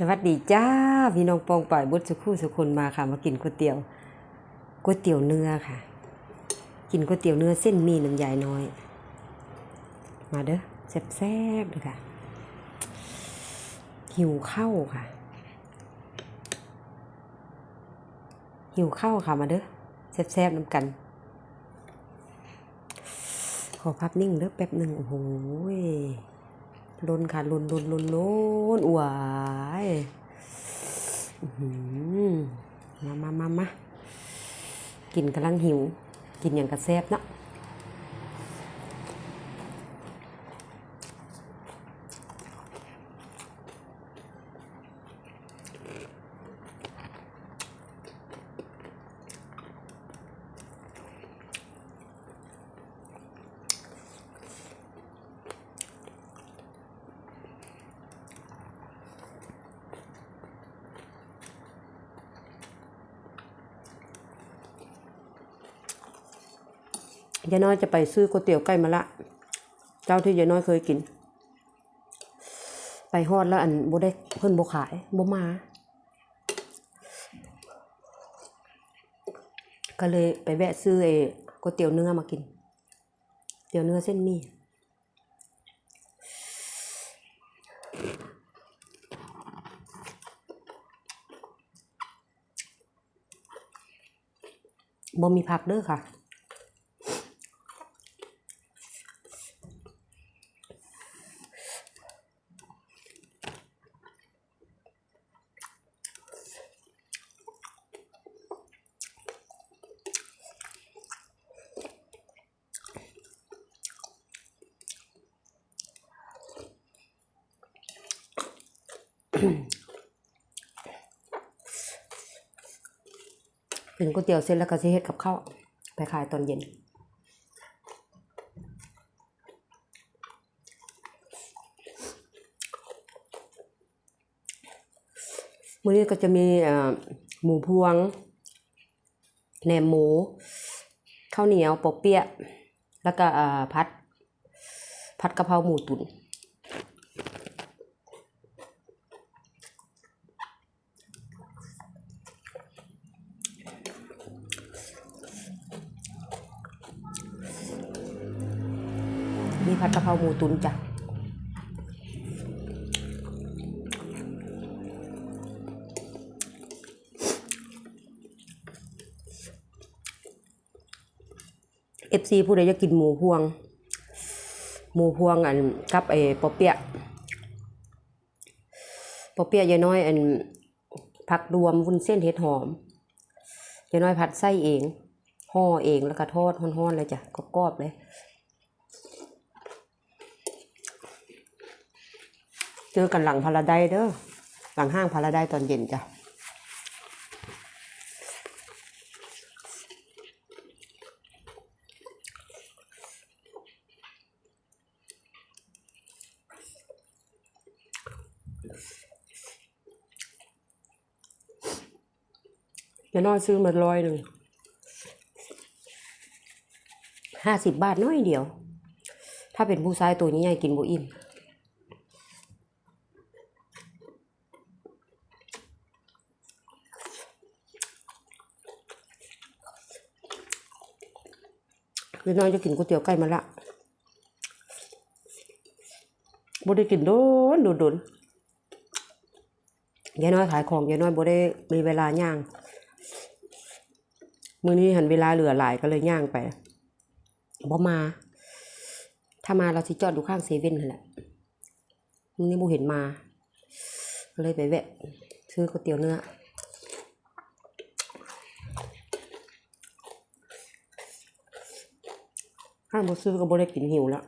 สวัสดีจ้าพี่น้องปองป่ายบุตรสุขุสุคนมาค่ะ มากินก๋วยเตี๋ยวก๋วยเตี๋ยวเนื้อค่ะ กินก๋วยเตี๋ยวเนื้อเส้นมีน้ำใหญ่น้อย มาเด้อแซ่บๆเลยค่ะ หิวข้าวค่ะ หิวข้าวค่ะมาเด้อแซ่บๆน้ำกัน ขอพับนิ่งเด้อแป๊บหนึ่งโอ้โห ลนค่ะลนลนลนลนอวายอื้อหือมามามามากินกำลังหิว กินอย่างกระแซบเนาะ ยายน้อยจะไปซื้อก๋วยเตี๋ยวไก่มะละ เจ้าที่ยายน้อยเคยกิน ไปฮอดแล้วอันโบได้เพิ่นโบขายโบมา ก็เลยไปแวะซื้อไอ้ก๋วยเตี๋ยวเนื้อมากิน เตี๋ยวเนื้อเส้นมี่บ่มีผักเด้อค่ะ กินก๋วยเตี๋ยวเสร็จแล้วก็สิเฮ็ดกับข้าวไปขายตอนเย็น มื้อนี้ก็จะมีหมูพวง แหนมหมู ข้าวเหนียวปอเปี๊ยะแล้วก็เอ่อพัด ผัดกะเพราหมูตุ๋นมีผัดกะเพราหมู ตุนจ้ะเอฟซีผู้ใดอยากกินหมูพวง หมูพวงอันกับไอ้ปอเปี๊ยะปอเปี๊ยะยายน้อยอันผักรวมวุ้นเส้นเห็ดหอมยายน้อยผัดไส้เองห่อเองแล้วก็ทอดฮ้อนๆเลยจ้ะกรอบๆเลย เจอกันหลังพาราไดเด้อหลังห้างพาราไดตอนเย็นจ้ะยายน้อยซื้อมาร้อยหนึ่งห้าสิบบาทน้อยเดียว ถ้าเป็นผู้ชายตัวนี้ใหญ่กินบ่อิ่ม ยายน้อยจะกินก๋วยเตี๋ยวไก่มาละบ่ได้กินโดนโดนโดนยายน้อยขายของยายน้อยบ่ได้มีเวลาย่าง มื้อนี้หันเวลาเหลือหลายก็เลยย่างไปบ่มา ถ้ามาเราสิจอดอยู่ข้างเซเว่นนั่นแหละมื้อนี้บ่เห็นมาก็เลยไปแวะซื้อก๋วยเตี๋ยวเนื้อ ข้าบ่ซื้อก็บ่ได้กินหิวแล้ว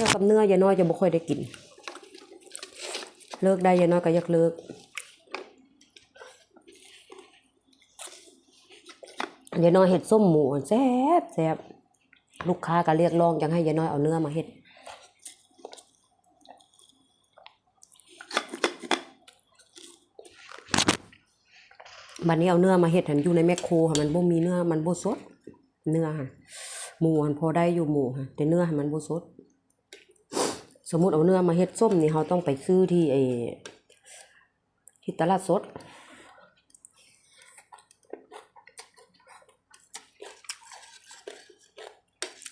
กี่ยวกับเนื้อยายน้อยจะบ่ค่อยได้กิน เลิกได้ยายน้อยก็อยากเลิกยายน้อยเห็ดส้มหมูแซ่บแซ่บลูกค้าก็เรียกร้องยากให้ยายน้อยเอาเนื้อมาเฮ็ดบัดนี้เอาเนื้อมาเฮ็ดหันอยู่ในแมคโครค่ะมันบ่มีเนื้อมันบ่สด เนื้อค่ะหมูหันพอได้อยู่หมูค่ะแต่เนื้อหันมันบ่สด สมมุติเอาเนื้อมาเฮ็ดส้มนี่เราต้องไปซื้อที่ไอ้ที่ตลาดสด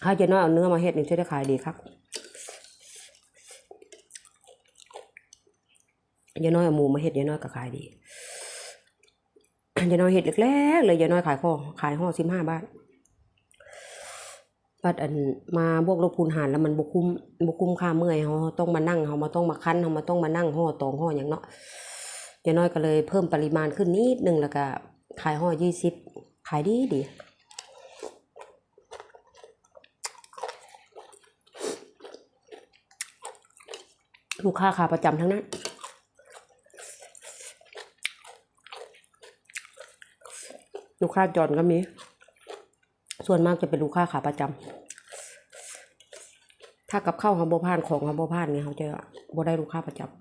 ถ้าจะน้อยเอาเนื้อมาเฮ็ดนี่จะได้ขายดีครับยายน้อยเอาหมูมาเฮ็ดยายน้อยก็ขายดียายน้อยเฮ็ดเล็กๆเลยยายน้อยขายข้อขายห่อสิบห้าบาท บัดอันมาบวกลบคูณหารแล้วมันบ่คุ้มบ่คุ้มค่าเมื่อยเฮาต้องมานั่งเฮามาต้องมาคั้นเฮามาต้องมานั่งห่อตองห่อหยังเนาะยายน้อยก็เลยเพิ่มปริมาณขึ้นนิดนึงแล้วก็ขายห่อยี่สิบขายดีดีลูกค้าขาประจำทั้งนั้น ลูกค้าจอนก็มี ส่วนมากจะเป็นลูกค้าขาประจำ ถ้ากับข้าวเขาบ่พานของเขาบ่พานเนี่ยเขาจะบ่ได้ลูกค้าประจำ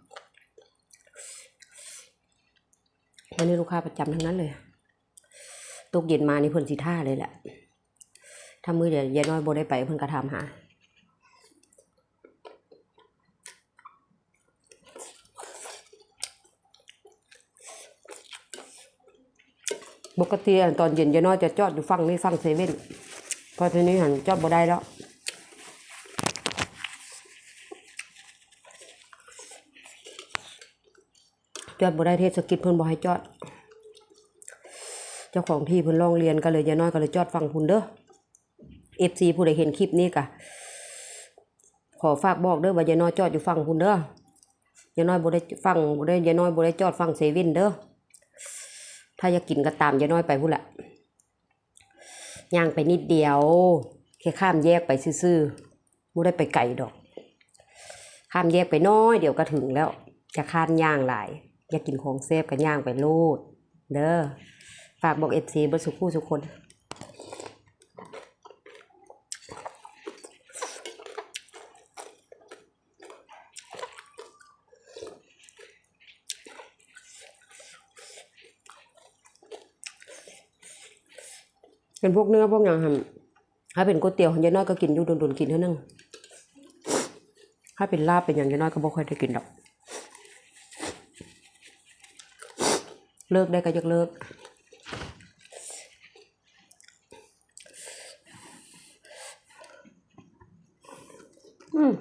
อันนี้ลูกค้าประจำทั้งนั้นเลยตกเย็นมานี่เพิ่นสิท่าเลยแหละถ้ามือเดี๋ยวยายน้อยบ่ได้ไปเพิ่นก็ถามหาปกติตอนเย็นยายน้อยจะจอดอยู่ฝั่งนี้ฝั่งเซเว่นพอทีนี้หันจอดบ่ได้แล้ว จ อดบ่ได้เทศกิจเพิ่นบ่ให้จอด เจ้าของที่เพิ่นร้องเรียนก็เลยยาน้อยก็เลยจอดฝั่งพุ่นเด้อ FC ผู้ใดเห็นคลิปนี้ก็ขอฝากบอกเด้อว่ายาน้อยจอดอยู่ฝั่งพุ่นเด้อยาน้อยบ่ได้ฝั่งบ่ได้ยาน้อยบ่ได้จอดฝั่งเซเว่นเด้อถ้าอยากกินก็ตามยาน้อยไปพุ่นละย่างไปนิดเดียวแค่ข้ามแยกไปซื่อๆบ่ได้ไปไกลดอกข้ามแยกไปน้อยเดี๋ยวก็ถึงแล้วจะข้ามย่างหลาย อยากกินของเซฟก็ย่างไปโลดเด้อฝากบอกเอฟซีบรสุคู่ทุกคน เป็นพวกเนื้อพวกอย่างทำถ้าเป็นก๋วยเตี๋ยวองยายน้อยก็กินอยู่โดนๆกินเท่านึงถ้าเป็นลาบเป็นอย่างยายน้อยก็บ่ค่อยได้กินดอก เลิกได้ก็ยกเลิก อืม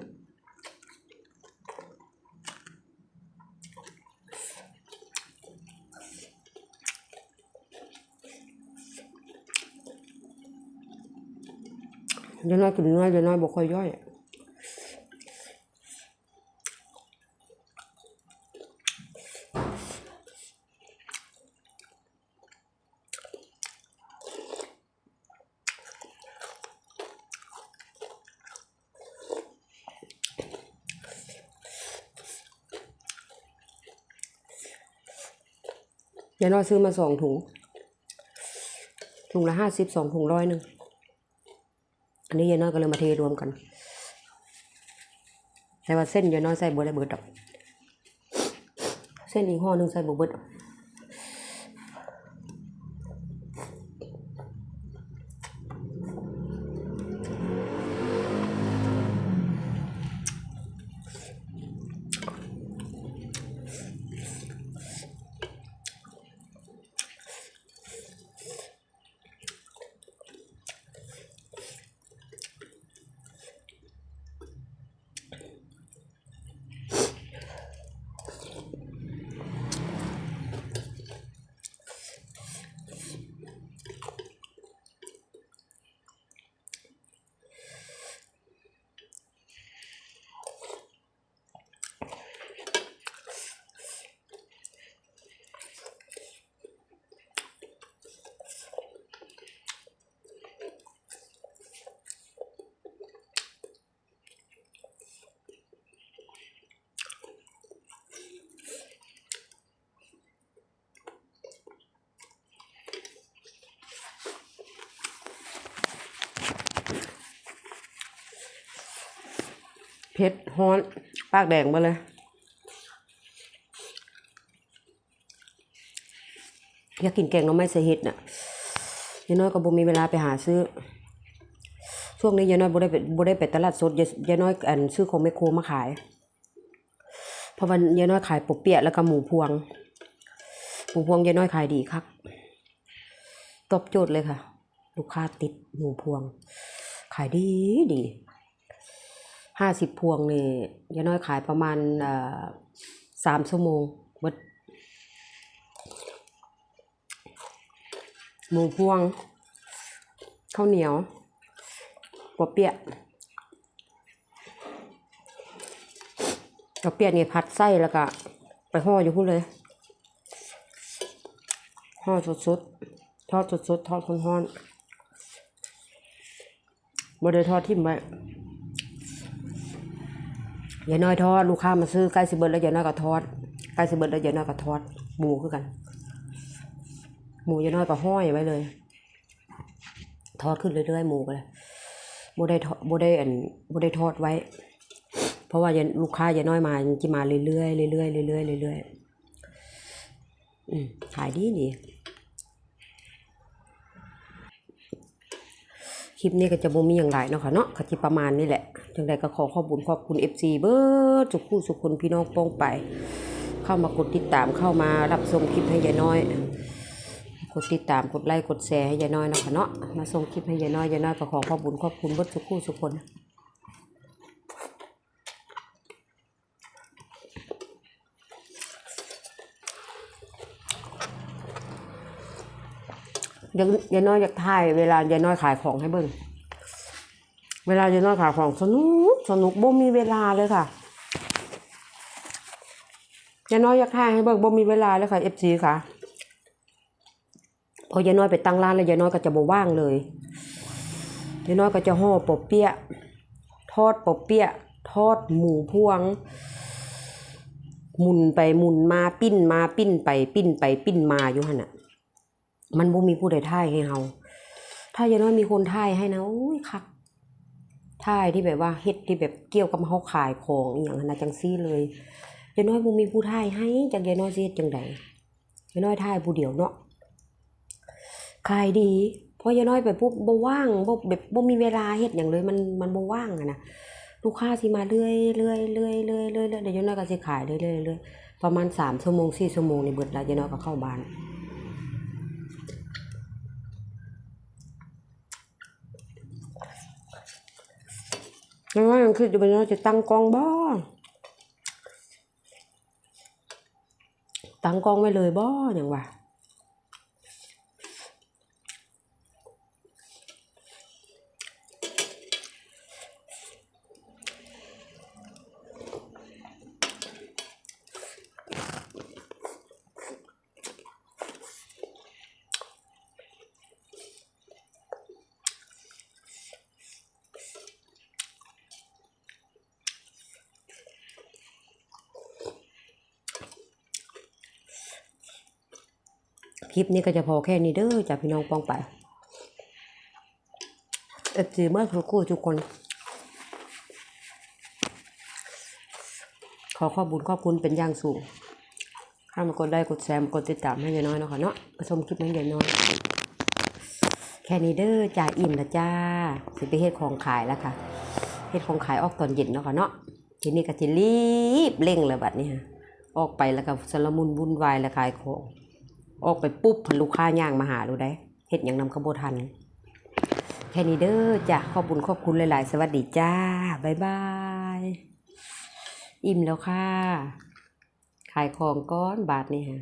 ยายน้อยกินเนื้อยายน้อยบ่ค่อยย่อย ยายน้อยซื้อมาสองถุง ถุงละห้าสิบสองถุงร้อยหนึ่ง อันนี้ยายน้อยก็เลยมาเทรวมกัน แต่ว่าเส้นยายน้อยใส่บัวได้เบิดดอก เส้นอีกห่อหนึ่งใส่บัวเบิดดอก เผ็ดฮ้อน ปากแดงมาเลยอยากกินแกงน้ำไม้ใส่เห็ดน่ะยายน้อยก็บ่มีเวลาไปหาซื้อ ช่วงนี้ยายน้อยบ่ได้ไปบ่ได้ไปตลาดสดยายน้อยอันซื้อของแมคโครมาขาย เพราะวันยายน้อยขายปกเปียะแล้วก็หมูพวง หมูพวงยายน้อยขายดีครับตอบโจทย์เลยค่ะ ลูกค้าติดหมูพวง ขายดีดี ห้าสิบพวงนี่ยายน้อยขายประมาณสามชั่วโมงหมดหมูพวงข้าวเหนียวปอเปียะปอเปียะนี่พัดไส้แล้วก็ ไปห่ออยู่พูดเลยห่อสดๆทอดสดๆทอดร้อนๆบ่ได้ทอดทิ่มไว้ อย่าน้อยทอดลูกค้ามาซื้อใกล้สิเบิร์ดแล้วอย่าน้อยก็ทอดใกล้สิเบิร์ดแล้วอย่าน้อยก็ทอดหมูคือกัน หมูอย่าน้อยก็ห้อยไว้เลย ทอดขึ้นเรื่อยๆหมูก็เลยบ่ได้ทอดบ่ได้อันบ่ได้ทอดไว้ เพราะว่ายาลูกค้ายาน้อยมาจะมาเรื่อยๆเรื่อยๆเรื่อยๆเรื่อยๆอืมขายดีดี คลิปนี้ก็จะบ่มีอย่างไรเนาะค่ะเนาะก็จิประมาณนี้แหละ จังใดก็ขอขอบคุณขอบคุณ FC เบิร์ดสุขคู่สุขคนพี่น้องโป้งไป เข้ามากดติดตามเข้ามารับชมคลิปให้ยายน้อย กดติดตามกดไลค์กดแชร์ให้ยายน้อยเนาะค่ะเนาะมาส่งคลิปให้ยายน้อยยายน้อยก็ขอขอบคุณขอบคุณเบิร์ดสุขคู่สุขคน ยายยายน้อยอยากถ่ายเวลายายน้อยขายของให้เบิ่งเวลาจะนอนขายของสนุกสนุกบ่มีเวลาเลยค่ะยายน้อยอยากถ่ายให้เบิ่งบ่มีเวลาเลยค่ะเอฟซีค่ะพอยายน้อยไปตั้งร้านแล้วยายน้อยก็จะบ่ว่างเลยยายน้อยก็จะห่อปอเปี๊ยะทอดปอเปี๊ยะทอดหมูพวงหมุนไปหมุนมาปิ้นมาปิ้นไปปิ้นไปปิ้นมาอยู่หันน่ะ มันบ่มีผู้ใดถ่ายให้เฮาถ้ายายน้อยมีคนถ่ายให้นะโอ้ยคักท่ายที่แบบว่าเฮ็ดที่แบบเกี่ยวกับเฮาขายของอีหยังหั้นะจังซี่เลยยายน้อยบ่มีผู้ท่ายให้จักยายน้อยสิเฮ็ดจังไดยายน้อยท่ายผู้เดียวเนาะขายดีเพราะยายน้อยไปปุ๊บบ่ว่างบ่แบบบ่มีเวลาเฮ็ดหยังเลย มันมันบ่ว่างอะนะลูกค้าสิมาเรื่อยเรื่อยเรื่อยเรื่อยเรื่อยเรื่อยเดี๋ยวยายน้อยก็สิขายเรื่อยเรื่อยเรื่อยประมาณ3ชั่วโมง4ชั่วโมงนี่เบิดแล้วยายน้อยก็เข้าบ้าน ไม่ว่ายังคิดอยู่ว่าเราจะตั้งกองบ่ตั้งกองไว้เลยบ่อย่างว่า คลิปนี้ก็จะพอแค่นี้เด้อจากพี่น้องปองไปเอฟซีเมื่อทุกคู่ทุกคน ขอขอบบุญขอบคุณเป็นอย่างสูงข้ามากดไลค์กดแชร์มกดติดตามให้ยายน้อยเนาะค่ะเนาะชมคลิปให้ยายน้อย แค่นี้เด้อจ่าอิ่มละจ้าสิไปเฮ็ดของขายแล้วค่ะเฮ็ดของขายออกตอนเย็นเนาะค่ะเนาะทีนี้ก็จะรีบเร่งเลยบัดนี้ฮะออกไปแล้วก็สลมุนวุ่นวายแล้วขายของ ออกไปปุ๊บลูกค้าย่างมาหาดูได้เห็ดอย่างนำขบทัน แค่นี้เด้อจ้ะขอบคุญขอบคุณหลาย ๆ สวัสดีจ้าบ๊ายบาย อิ่มแล้วค่ะ ขายของก้อนบาทนี่ฮะ